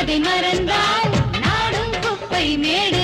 மறந்தால் நாடும் குப்பை மேடு